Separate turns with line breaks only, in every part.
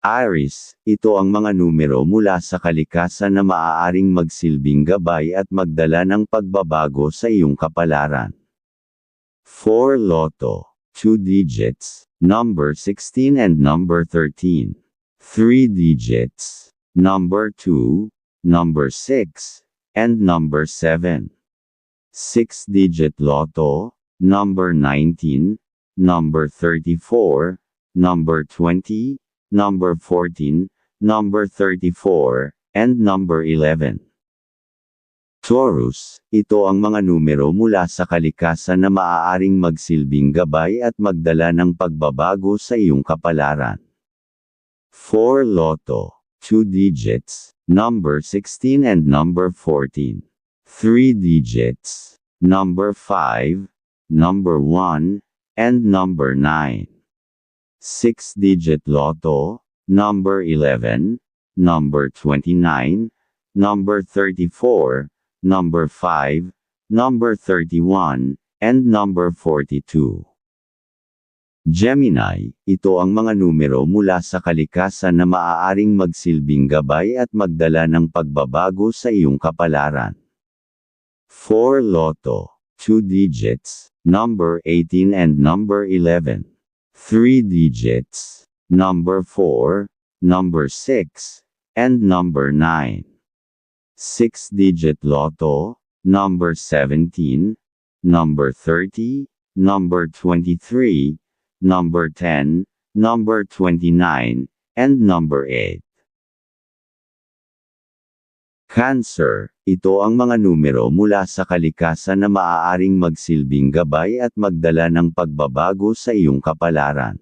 Aris, ito ang mga numero mula sa kalikasan na maaaring magsilbing gabay at magdala ng pagbabago sa iyong kapalaran. 4 Lotto, 2 digits, number 16 and number 13. 3 digits, number 2, number 6, and number 7. 6-digit lotto, number 19, number 34, number 20, number 14, number 34, and number 11. Taurus, ito ang mga numero mula sa kalikasan na maaaring magsilbing gabay at magdala ng pagbabago sa iyong kapalaran. 4 Lotto, 2 digits, number 16 and number 14. 3 digits, number 5, number 1, and number 9. 6-digit lotto, number 11, number 29, number 34, number 5, number 31, and number 42. Gemini, ito ang mga numero mula sa kalikasan na maaaring magsilbing gabay at magdala ng pagbabago sa iyong kapalaran. 4 Lotto, 2 digits, number 18 and number 11. 3 digits, number 4, number 6, and number 9. 6-digit lotto, number 17, number 30, number 23, number 10, number 29, and number 8. Cancer, ito ang mga numero mula sa kalikasan na maaaring magsilbing gabay at magdala ng pagbabago sa iyong kapalaran.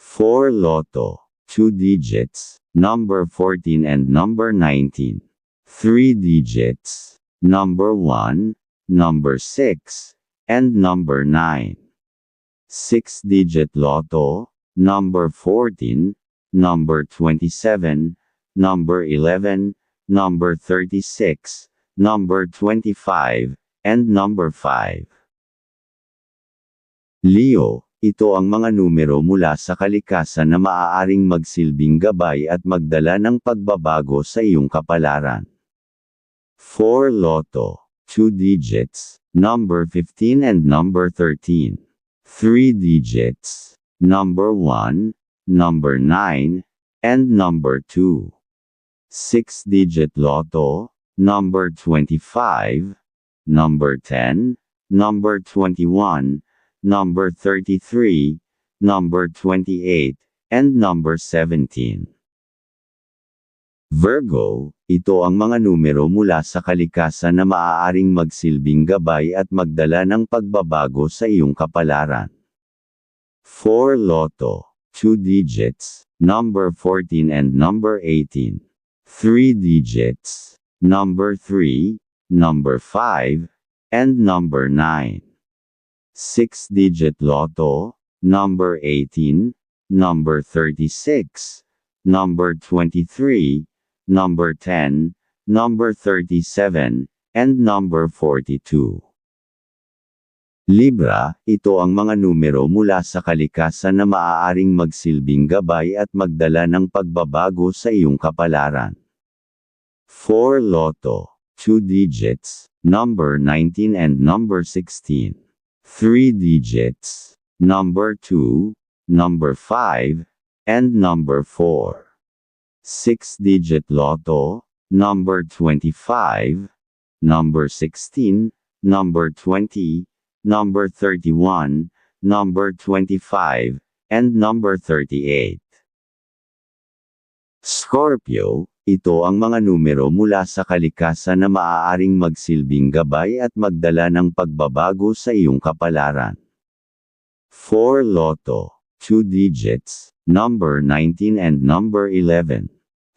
4 Lotto, 2 digits, number 14 and number 19. 3 digits, number 1, number 6, and number 9. 6-digit lotto, number 14, number 27, number 11, number 36, number 25, and number 5. Leo, ito ang mga numero mula sa kalikasan na maaaring magsilbing gabay at magdala ng pagbabago sa iyong kapalaran. 4 Lotto, 2 digits, number 15 and number 13. 3 digits, number 1, number 9, and number 2. 6-digit lotto, number 25, number 10, number 21, number 33, number 28, and number 17. Virgo, ito ang mga numero mula sa kalikasan na maaaring magsilbing gabay at magdala ng pagbabago sa iyong kapalaran. 4 Lotto, 2 digits, number 14 and number 18. 3 digits, number 3, number 5, and number 9. 6-digit lotto, number 18, number 36, number 23, number 10, number 37, and number 42. Libra, ito ang mga numero mula sa kalikasan na maaaring magsilbing gabay at magdala ng pagbabago sa iyong kapalaran. 4 Lotto, 2 digits, number 19 and number 16. 3 digits, number 2, number 5, and number 4. 6-digit lotto, number 25, number 16, number 20, number 31, number 25, and number 38. Scorpio, ito ang mga numero mula sa kalikasan na maaaring magsilbing gabay at magdala ng pagbabago sa iyong kapalaran. 4 Lotto, 2 digits, number 19 and number 11.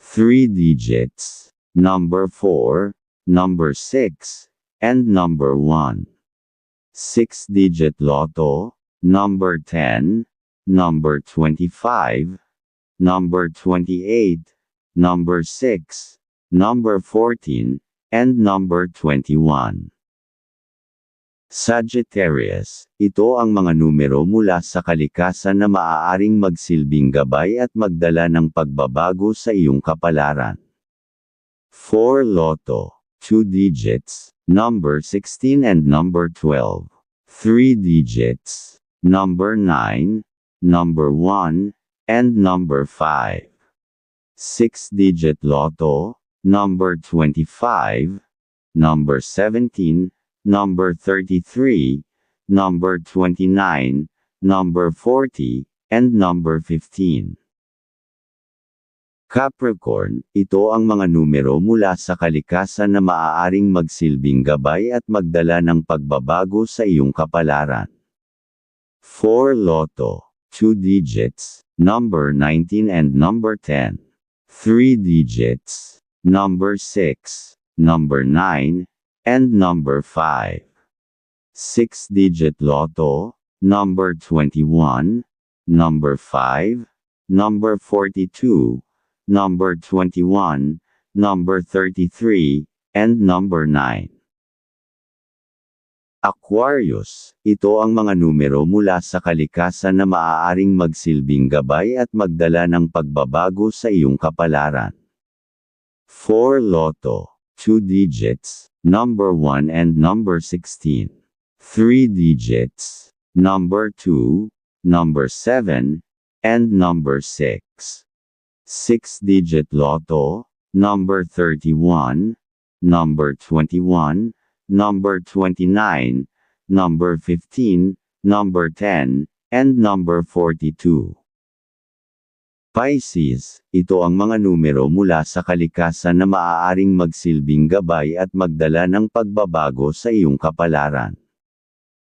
3 digits, number 4, number 6, and number 1. 6-digit lotto, number 10, number 25, number 28, number 6, number 14, and number 21. Sagittarius, ito ang mga numero mula sa kalikasan na maaaring magsilbing gabay at magdala ng pagbabago sa iyong kapalaran. 4 Lotto, 2 digits, number 16 and number 12. 3 digits, number 9, number 1, and number 5. 6-digit lotto, number 25, number 17, number 33, number 29, number 40, and number 15. Capricorn, ito ang mga numero mula sa kalikasan na maaaring magsilbing gabay at magdala ng pagbabago sa iyong kapalaran. 4 Lotto, 2 digits, number 19 and number 10. 3 digits, number 6, number 9, and number 5. 6-digit lotto, number 21, number 5, number 42, number 21, number 33, and number 9. Aquarius, ito ang mga numero mula sa kalikasan na maaaring magsilbing gabay at magdala ng pagbabago sa iyong kapalaran. 4 Lotto, 2 digits, number 1 and number 16. 3 digits, number 2, number 7, and number 6. 6-digit lotto, number 31, number 21, number 29, number 15, number 10, and number 42. Pisces, ito ang mga numero mula sa kalikasan na maaaring magsilbing gabay at magdala ng pagbabago sa iyong kapalaran.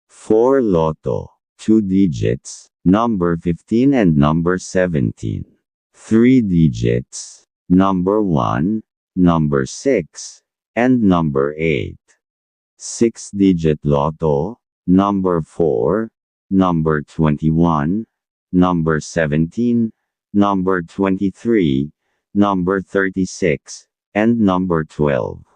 4 Lotto, 2 digits, number 15 and number 17. 3 digits, number 1, number 6, and number 8. 6-digit lotto, number 4, number 21, number 17, number 23, number 36, and number 12.